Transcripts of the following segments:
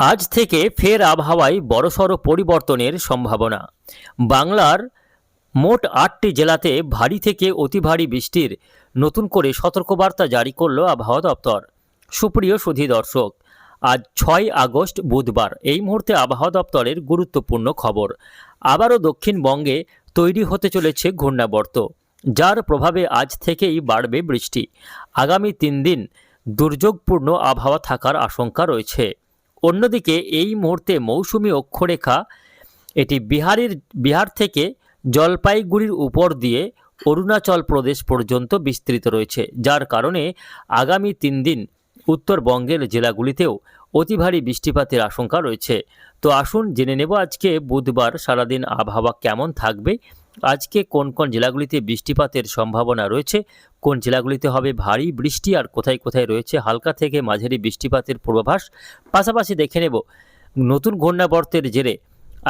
আজ থেকে ফের আবহাওয়ায় বড়সড় পরিবর্তনের সম্ভাবনা। বাংলার মোট আটটি জেলাতে ভারী থেকে অতি ভারী বৃষ্টির নতুন করে সতর্কবার্তা জারি করল আবহাওয়া দপ্তর। সুপ্রিয় সুধী দর্শক, আজ ছয় আগস্ট বুধবার, এই মুহূর্তে আবহাওয়া দপ্তরের গুরুত্বপূর্ণ খবর। আবারও দক্ষিণবঙ্গে তৈরি হতে চলেছে ঘূর্ণাবর্ত, যার প্রভাবে আজ থেকেই বাড়বে বৃষ্টি। আগামী তিন দিন দুর্যোগপূর্ণ আবহাওয়া থাকার আশঙ্কা রয়েছে। অন্যদিকে এই মুহূর্তে মৌসুমি অক্ষরেখা, এটি বিহারের, বিহার থেকে জলপাইগুড়ির উপর দিয়ে অরুণাচল প্রদেশ পর্যন্ত বিস্তৃত রয়েছে, যার কারণে আগামী তিন দিন উত্তরবঙ্গের জেলাগুলিতেও অতি ভারী বৃষ্টিপাতের আশঙ্কা রয়েছে। তো আসুন জেনে নেব আজকে বুধবার সারাদিন আবহাওয়া কেমন থাকবে, আজকে কোন কোন জেলাগুলিতে বৃষ্টিপাতের সম্ভাবনা রয়েছে কোন জেলাগুলিতে হবে ভারী বৃষ্টি আর কোথায় কোথায় রয়েছে হালকা থেকে মাঝারি বৃষ্টিপাতের পূর্বাভাস? পাশাপাশি দেখে নেব নতুন ঘূর্ণাবর্তের জেরে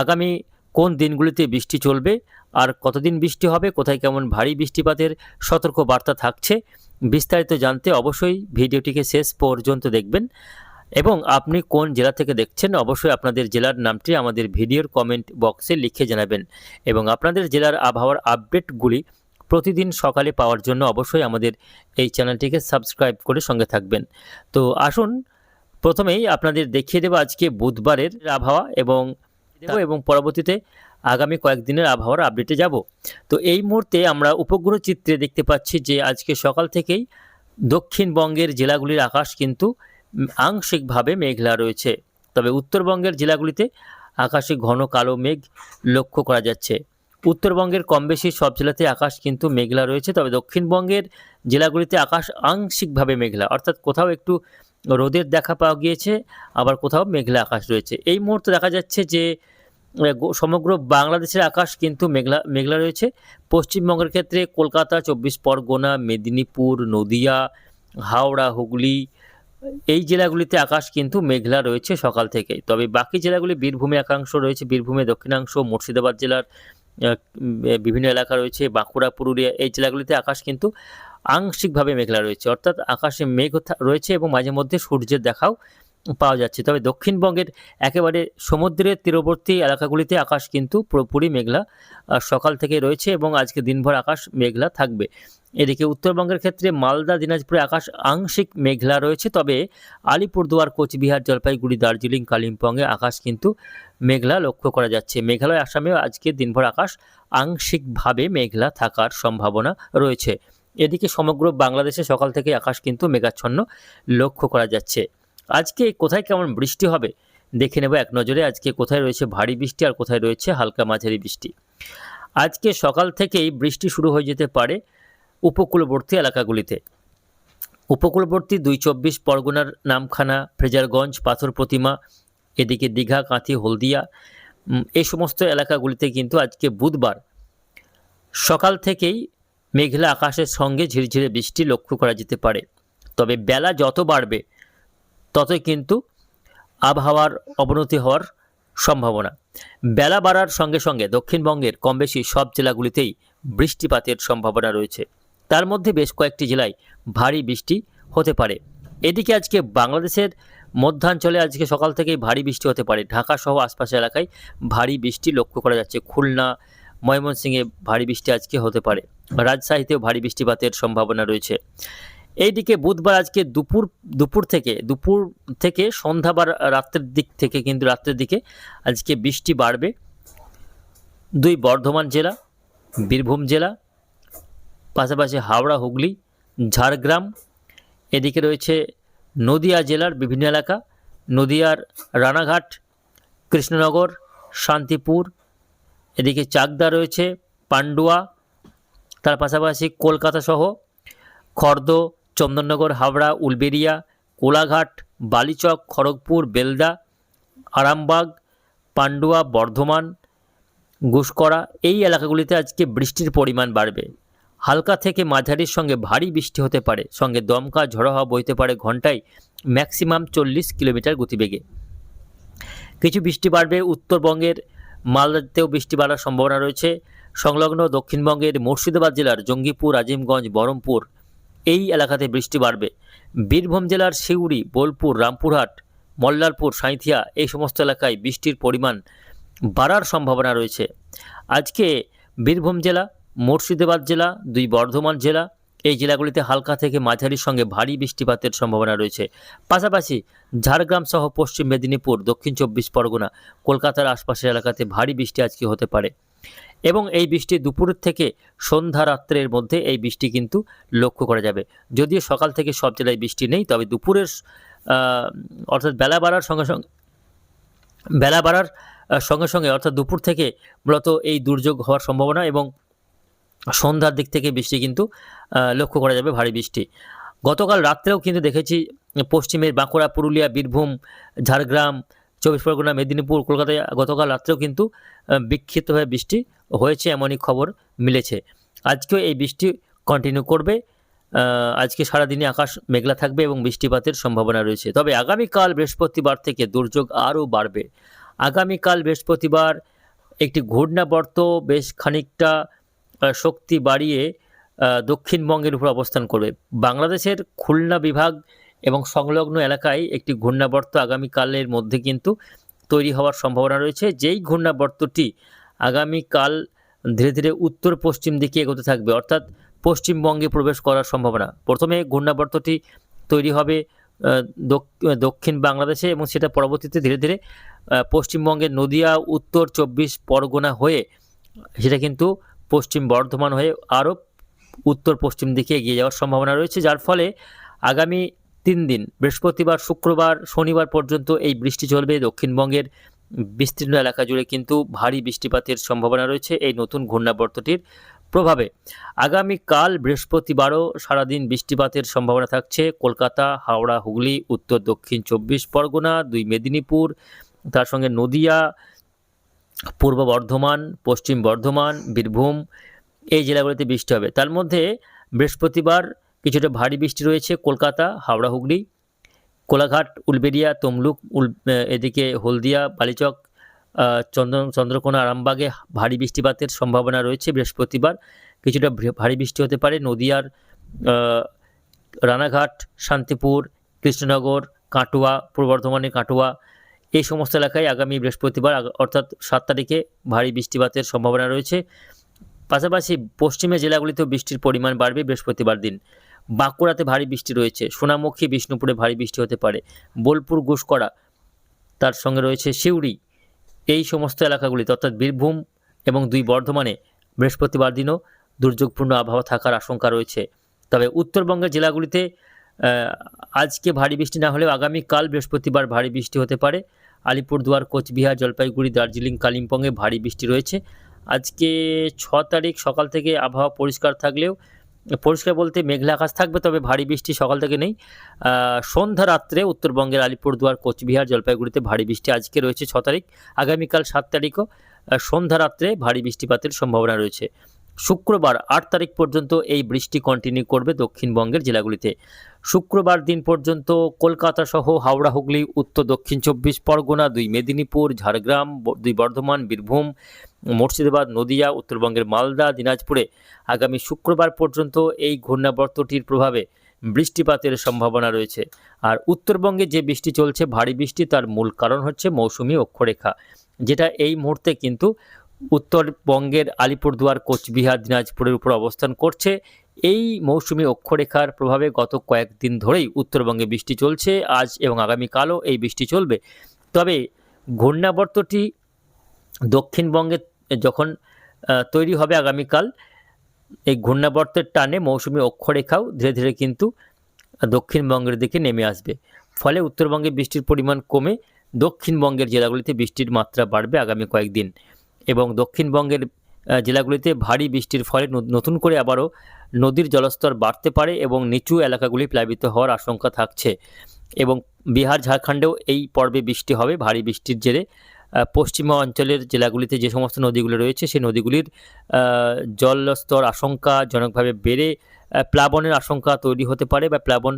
আগামী কোন দিনগুলিতে বৃষ্টি চলবে আর কতদিন বৃষ্টি হবে, কোথায় কেমন ভারী বৃষ্টিপাতের সতর্ক বার্তা থাকছে বিস্তারিত জানতে অবশ্যই ভিডিওটিকে শেষ পর্যন্ত দেখবেন। এবং আপনি কোন জেলা থেকে দেখছেন অবশ্যই আপনাদের জেলার নামটি আমাদের ভিডিওর কমেন্ট বক্সে লিখে জানাবেন। এবং আপনাদের জেলার আবহাওয়ার আপডেটগুলি প্রতিদিন সকালে পাওয়ার জন্য অবশ্যই আমাদের এই চ্যানেলটিকে সাবস্ক্রাইব করে সঙ্গে থাকবেন। তো আসুন প্রথমেই আপনাদের দেখিয়ে দেবো আজকে বুধবারের আবহাওয়া এবং এবং পরবর্তীতে আগামী কয়েকদিনের আবহাওয়ার আপডেটে যাব। তো এই মুহূর্তে আমরা উপগ্রহ চিত্রে দেখতে পাচ্ছি যে আজকে সকাল থেকেই দক্ষিণবঙ্গের জেলাগুলির আকাশ কিন্তু আংশিকভাবে মেঘলা রয়েছে। তবে উত্তরবঙ্গের জেলাগুলিতে আকাশে ঘন কালো মেঘ লক্ষ্য করা যাচ্ছে। উত্তরবঙ্গের কম বেশি সব জেলাতে আকাশ কিন্তু মেঘলা রয়েছে, তবে দক্ষিণবঙ্গের জেলাগুলিতে আকাশ আংশিকভাবে মেঘলা। অর্থাৎ কোথাও একটু রোদের দেখা পাওয়া গিয়েছে, আবার কোথাও মেঘলা আকাশ রয়েছে। এই মুহূর্তে দেখা যাচ্ছে যে সমগ্র বাংলাদেশের আকাশ কিন্তু মেঘলা মেঘলা রয়েছে। পশ্চিমবঙ্গের ক্ষেত্রে কলকাতা, চব্বিশ পরগনা, মেদিনীপুর, নদিয়া, হাওড়া, হুগলি, এই জেলাগুলিতে আকাশ কিন্তু মেঘলা রয়েছে সকাল থেকে তবে বাকি জেলাগুলি বীরভূমে একাংশ রয়েছে, বীরভূমে দক্ষিণাংশ, মুর্শিদাবাদ জেলার বিভিন্ন এলাকা রয়েছে, বাঁকুড়া, পুরুলিয়া, এই জেলাগুলিতে আকাশ কিন্তু আংশিকভাবে মেঘলা রয়েছে। অর্থাৎ আকাশে মেঘ রয়েছে এবং মাঝে মধ্যে সূর্যের দেখাও পাওয়া যাচ্ছে। তবে দক্ষিণবঙ্গের একেবারে সমুদ্রের তীরবর্তী এলাকাগুলিতে আকাশ কিন্তু পুরোপুরি মেঘলা সকাল থেকে রয়েছে এবং আজকে দিনভর আকাশ মেঘলা থাকবে। এদিকে উত্তরবঙ্গের ক্ষেত্রে মালদা, দিনাজপুরে আকাশ আংশিক মেঘলা রয়েছে, তবে আলিপুরদুয়ার, কোচবিহার, জলপাইগুড়ি, দার্জিলিং, কালিম্পংয়ে আকাশ কিন্তু মেঘলা লক্ষ্য করা যাচ্ছে। মেঘালয়, আসামেও আজকে দিনভর আকাশ আংশিকভাবে মেঘলা থাকার সম্ভাবনা রয়েছে। এদিকে সমগ্র বাংলাদেশে সকাল থেকে আকাশ কিন্তু মেঘাচ্ছন্ন লক্ষ্য করা যাচ্ছে। আজকে কোথায় কেমন বৃষ্টি হবে? দেখে নেব এক নজরে। আজকে কোথায় রয়েছে ভারী বৃষ্টি আর কোথায় রয়েছে হালকা মাঝারি বৃষ্টি? আজকে সকাল থেকেই বৃষ্টি শুরু হয়ে যেতে পারে উপকূলবর্তী এলাকাগুলিতে। উপকূলবর্তী দুই চব্বিশ পরগনার নামখানা ফ্রেজারগঞ্জ পাথর প্রতিমা, এদিকে দীঘা, কাঁথি, হলদিয়া এই সমস্ত এলাকাগুলিতে কিন্তু আজকে বুধবার সকাল থেকেই মেঘলা আকাশের সঙ্গে ঝিরঝিরে বৃষ্টি লক্ষ্য করা যেতে পারে। তবে বেলা যত বাড়বে, ততই কিন্তু আবহাওয়ার অবনতি হওয়ার সম্ভাবনা। বেলা বাড়ার সঙ্গে সঙ্গে দক্ষিণবঙ্গের কমবেশি সব জেলাগুলিতেই বৃষ্টিপাতের সম্ভাবনা রয়েছে। তার মধ্যে বেশ কয়েকটি জেলায় ভারী বৃষ্টি হতে পারে। এদিকে আজকে বাংলাদেশের মধ্যাঞ্চলে আজকে সকাল থেকেই ভারী বৃষ্টি হতে পারে। ঢাকা সহ আশপাশের এলাকায় ভারী বৃষ্টি লক্ষ্য করা যাচ্ছে। খুলনা, ময়মনসিংহে ভারী বৃষ্টি আজকে হতে পারে। রাজশাহীতেও ভারী বৃষ্টিপাতের সম্ভাবনা রয়েছে। এইদিকে বুধবার আজকে দুপুর দুপুর থেকে দুপুর থেকে সন্ধ্যা বা রাত্রের দিক থেকে কিন্তু রাত্রের দিকে আজকে বৃষ্টি বাড়বে। দুই বর্ধমান জেলা, বীরভূম জেলা পাশাপাশি হাওড়া, হুগলি, ঝাড়গ্রাম, এদিকে রয়েছে নদিয়া জেলার বিভিন্ন এলাকা। নদিয়ার রানাঘাট, কৃষ্ণনগর, শান্তিপুর, এদিকে চাকদা রয়েছে, পান্ডুয়া, তার পাশাপাশি কলকাতা সহ খর্দ, চন্দননগর, হাওড়া উলবেরিয়া কোলাঘাট, বালিচক, খড়গপুর, বেলদা, আরামবাগ, পান্ডুয়া, বর্ধমান ঘুষকরা এই এলাকাগুলিতে আজকে বৃষ্টির পরিমাণ বাড়বে। হালকা থেকে মাঝারির সঙ্গে ভারী বৃষ্টি হতে পারে। সঙ্গে দমকা ঝড়ো হওয়া বইতে পারে ঘন্টায় ম্যাক্সিমাম চল্লিশ কিলোমিটার গতিবেগে। কিছু বৃষ্টি বাড়বে উত্তরবঙ্গের, মালদাতেও বৃষ্টি বাড়ার সম্ভাবনা রয়েছে। সংলগ্ন দক্ষিণবঙ্গের মুর্শিদাবাদ জেলার জঙ্গিপুর, আজিমগঞ্জ বহরমপুর এই এলাকাতে বৃষ্টি বাড়বে। বীরভূম জেলার সিউড়ি বোলপুর, রামপুরহাট, মল্লারপুর, সাঁইথিয়া এই সমস্ত এলাকায় বৃষ্টির পরিমাণ বাড়ার সম্ভাবনা রয়েছে। আজকে বীরভূম জেলা মুর্শিদাবাদ জেলা, দুই বর্ধমান জেলা। এই জেলাগুলিতে হালকা থেকে মাঝারির সঙ্গে ভারী বৃষ্টিপাতের সম্ভাবনা রয়েছে। পাশাপাশি ঝাড়গ্রাম সহ পশ্চিম মেদিনীপুর, দক্ষিণ চব্বিশ পরগনা, কলকাতার আশপাশের এলাকাতে ভারী বৃষ্টি আজকে হতে পারে। এবং এই বৃষ্টি দুপুরের থেকে সন্ধ্যা রাত্রের মধ্যে এই বৃষ্টি কিন্তু লক্ষ্য করা যাবে। যদিও সকাল থেকে সব জেলায় বৃষ্টি নেই, তবে দুপুরের অর্থাৎ বেলা বাড়ার সঙ্গে সঙ্গে, বেলা বাড়ার সঙ্গে সঙ্গে অর্থাৎ দুপুর থেকে মূলত এই দুর্যোগ হওয়ার সম্ভাবনা এবং সন্ধ্যার দিক থেকে বৃষ্টি কিন্তু লক্ষ্য করা যাবে ভারী বৃষ্টি। গতকাল রাত্রেও কিন্তু দেখেছি, পশ্চিমের বাঁকুড়া, পুরুলিয়া, বীরভূম, ঝাড়গ্রাম, চব্বিশ পরগনা, মেদিনীপুর, কলকাতায় গতকাল রাত্রেও কিন্তু বিক্ষিপ্তভাবে বৃষ্টি হয়েছে এমনই খবর মিলেছে। আজকেও এই বৃষ্টি কন্টিনিউ করবে আজকে সারাদিনে আকাশ মেঘলা থাকবে এবং বৃষ্টিপাতের সম্ভাবনা রয়েছে। তবে আগামীকাল বৃহস্পতিবার থেকে দুর্যোগ আরও বাড়বে। আগামীকাল বৃহস্পতিবার একটি ঘূর্ণাবর্ত বেশ খানিকটা শক্তি বাড়িয়ে দক্ষিণবঙ্গের উপর অবস্থান করবে। বাংলাদেশের খুলনা বিভাগ এবং সংলগ্ন এলাকায় একটি ঘূর্ণাবর্ত আগামীকালের মধ্যে কিন্তু তৈরি হওয়ার সম্ভাবনা রয়েছে। যেই ঘূর্ণাবর্তটি আগামীকাল ধীরে ধীরে উত্তর পশ্চিম দিকে এগোতে থাকবে, অর্থাৎ পশ্চিমবঙ্গে প্রবেশ করার সম্ভাবনা। প্রথমে ঘূর্ণাবর্তটি তৈরি হবে দক্ষিণ বাংলাদেশে এবং সেটা পরবর্তীতে ধীরে ধীরে পশ্চিমবঙ্গের নদিয়া, উত্তর চব্বিশ পরগনা হয়ে সেটা কিন্তু পশ্চিম বর্ধমান হয়ে আরও উত্তর পশ্চিম দিকে এগিয়ে যাওয়ার সম্ভাবনা রয়েছে, যার ফলে আগামী তিন দিন, বৃহস্পতিবার, শুক্রবার, শনিবার পর্যন্ত এই বৃষ্টি চলবে। দক্ষিণবঙ্গের বিস্তীর্ণ এলাকা জুড়ে কিন্তু ভারী বৃষ্টিপাতের সম্ভাবনা রয়েছে এই নতুন ঘূর্ণাবর্তটির প্রভাবে। আগামীকাল বৃহস্পতিবারও সারাদিন বৃষ্টিপাতের সম্ভাবনা থাকছে। কলকাতা, হাওড়া, হুগলি, উত্তর দক্ষিণ চব্বিশ পরগনা, দুই মেদিনীপুর, তার সঙ্গে নদিয়া পূর্ব বর্ধমান, পশ্চিম বর্ধমান, বীরভূম, এই জেলাগুলিতে বৃষ্টি হবে। তার মধ্যে বৃহস্পতিবার কিছুটা ভারী বৃষ্টি রয়েছে কলকাতা, হাওড়া, হুগলি, কোলাঘাট, উলবেড়িয়া, তমলুক, উল এদিকে হলদিয়া, বালিচক চন্দ্র চন্দ্রকোনা, আরামবাগে ভারী বৃষ্টিপাতের সম্ভাবনা রয়েছে বৃহস্পতিবার। কিছুটা ভারী বৃষ্টি হতে পারে নদিয়ার রানাঘাট, শান্তিপুর, কৃষ্ণনগর, কাটোয়া, পূর্ব বর্ধমানের কাটোয়া এই সমস্ত এলাকায় আগামী বৃহস্পতিবার অর্থাৎ সাত তারিখে ভারী বৃষ্টিপাতের সম্ভাবনা রয়েছে। পাশাপাশি পশ্চিমে জেলাগুলিতেও বৃষ্টির পরিমাণ বাড়বে বৃহস্পতিবার দিন। বাঁকুড়াতে ভারী বৃষ্টি রয়েছে, সোনামুখী, বিষ্ণুপুরে ভারী বৃষ্টি হতে পারে। বোলপুর গুসকরা তার সঙ্গে রয়েছে সিউড়ি এই সমস্ত এলাকাগুলিতে, অর্থাৎ বীরভূম এবং দুই বর্ধমানে বৃহস্পতিবার দিনও দুর্যোগপূর্ণ আবহাওয়া থাকার আশঙ্কা রয়েছে। তবে উত্তরবঙ্গের জেলাগুলিতে আজকে ভারী বৃষ্টি না হলেও আগামীকাল বৃহস্পতিবার ভারী বৃষ্টি হতে পারে। আলিপুরদুয়ার, কোচবিহার, জলপাইগুড়ি, দার্জিলিং, কালিম্পংয়ে ভারী বৃষ্টি রয়েছে। আজকে ছ তারিখ সকাল থেকে আবহাওয়া পরিষ্কার থাকলেও, পরিষ্কার বলতে মেঘলা আকাশ থাকবে, তবে ভারী বৃষ্টি সকাল থেকে নেই। সন্ধ্যা রাত্রে উত্তরবঙ্গের আলিপুরদুয়ার, কোচবিহার, জলপাইগুড়িতে ভারী বৃষ্টি আজকে রয়েছে ছ তারিখ। আগামীকাল সাত তারিখও সন্ধ্যা রাত্রে ভারী বৃষ্টিপাতের সম্ভাবনা রয়েছে। শুক্রবার আট তারিখ পর্যন্ত এই বৃষ্টি কন্টিনিউ করবে দক্ষিণবঙ্গের জেলাগুলিতে। শুক্রবার দিন পর্যন্ত কলকাতা সহ হাওড়া, হুগলি, উত্তর, দক্ষিণ চব্বিশ পরগনা, দুই মেদিনীপুর, ঝাড়গ্রাম দুই বর্ধমান, বীরভূম, মুর্শিদাবাদ, নদিয়া, উত্তরবঙ্গের মালদা, দিনাজপুরে আগামী শুক্রবার পর্যন্ত এই ঘূর্ণাবর্তটির প্রভাবে বৃষ্টিপাতের সম্ভাবনা রয়েছে। আর উত্তরবঙ্গে যে বৃষ্টি চলছে, ভারী বৃষ্টি তার মূল কারণ হচ্ছে মৌসুমি অক্ষরেখা, যেটা এই মুহূর্তে কিন্তু উত্তরবঙ্গের আলিপুরদুয়ার, কোচবিহার, দিনাজপুরের উপর অবস্থান করছে। এই মৌসুমি অক্ষরেখার প্রভাবে গত কয়েকদিন ধরেই উত্তরবঙ্গে বৃষ্টি চলছে। আজ এবং আগামীকালও এই বৃষ্টি চলবে। তবে ঘূর্ণাবর্তটি দক্ষিণবঙ্গে যখন তৈরি হবে আগামীকাল, এই ঘূর্ণাবর্তের টানে মৌসুমি অক্ষরেখাও ধীরে ধীরে কিন্তু দক্ষিণবঙ্গের দিকে নেমে আসবে। ফলে উত্তরবঙ্গে বৃষ্টির পরিমাণ কমে দক্ষিণবঙ্গের জেলাগুলিতে বৃষ্টির মাত্রা বাড়বে আগামী কয়েকদিন। এবং দক্ষিণবঙ্গের জেলাগুলিতে ভারী বৃষ্টির ফলে নতুন করে আবারও নদীর জলস্তর বাড়তে পারে এবং নিচু এলাকাগুলি প্লাবিত হওয়ার আশঙ্কা থাকছে। এবং বিহার, ঝাড়খণ্ডেও এই পর্বে বৃষ্টি হবে, ভারী বৃষ্টির জেরে। পশ্চিমা অঞ্চলের জেলাগুলিতে যে সমস্ত নদীগুলো রয়েছে সেই নদীগুলির জলস্তর আশঙ্কাজনকভাবে বেড়ে প্লাবনের আশঙ্কা তৈরি হতে পারে বা প্লাবন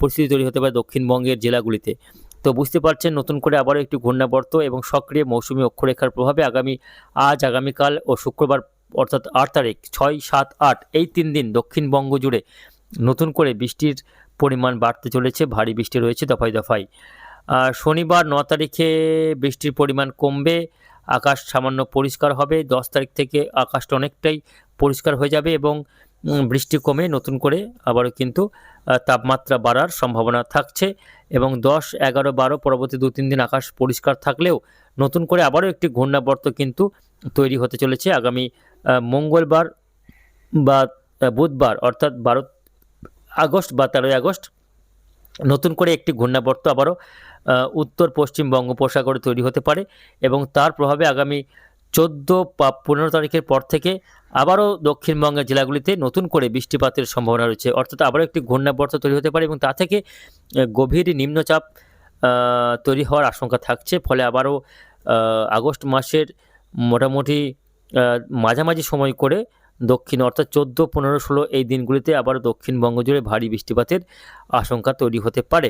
পরিস্থিতি তৈরি হতে পারে দক্ষিণবঙ্গের জেলাগুলিতে। তো বুঝতে পারছেন, নতুন করে আবারও একটি ঘূর্ণাবর্ত এবং সক্রিয় মৌসুমি অক্ষরেখার প্রভাবে আগামী, আজ, আগামীকাল ও শুক্রবার অর্থাৎ আট তারিখ, ছয়, সাত, আট, এই তিন দিন দক্ষিণবঙ্গ জুড়ে নতুন করে বৃষ্টির পরিমাণ বাড়তে চলেছে, ভারী বৃষ্টি রয়েছে দফায় দফায়। শনিবার ন তারিখে বৃষ্টির পরিমাণ কমবে, আকাশ সামান্য পরিষ্কার হবে, দশ তারিখ থেকে আকাশটা অনেকটাই পরিষ্কার হয়ে যাবে এবং বৃষ্টি কমে নতুন করে আবারও কিন্তু তাপমাত্রা বাড়ার সম্ভাবনা থাকছে এবং দশ, এগারো, বারো পরবর্তী দু, তিন দিন আকাশ পরিষ্কার থাকলেও নতুন করে আবারও একটি ঘূর্ণাবর্ত কিন্তু তৈরি হতে চলেছে। আগামী মঙ্গলবার বা বুধবার অর্থাৎ বারো আগস্ট বা তেরোই আগস্ট নতুন করে একটি ঘূর্ণাবর্ত আবারও উত্তর পশ্চিম বঙ্গোপসাগরে তৈরি হতে পারে এবং তার প্রভাবে আগামী চোদ্দ বা পনেরো তারিখের পর থেকে আবারও দক্ষিণবঙ্গের জেলাগুলিতে নতুন করে বৃষ্টিপাতের সম্ভাবনা রয়েছে। অর্থাৎ আবারও একটি ঘূর্ণাবর্ত তৈরি হতে পারে এবং তা থেকে গভীর নিম্নচাপ তৈরি হওয়ার আশঙ্কা থাকছে। ফলে আবারও আগস্ট মাসের মোটামুটি মাঝামাঝি সময় করে দক্ষিণ অর্থাৎ চোদ্দ, পনেরো, ষোলো এই দিনগুলিতে আবার দক্ষিণবঙ্গ জুড়ে ভারী বৃষ্টিপাতের আশঙ্কা তৈরি হতে পারে।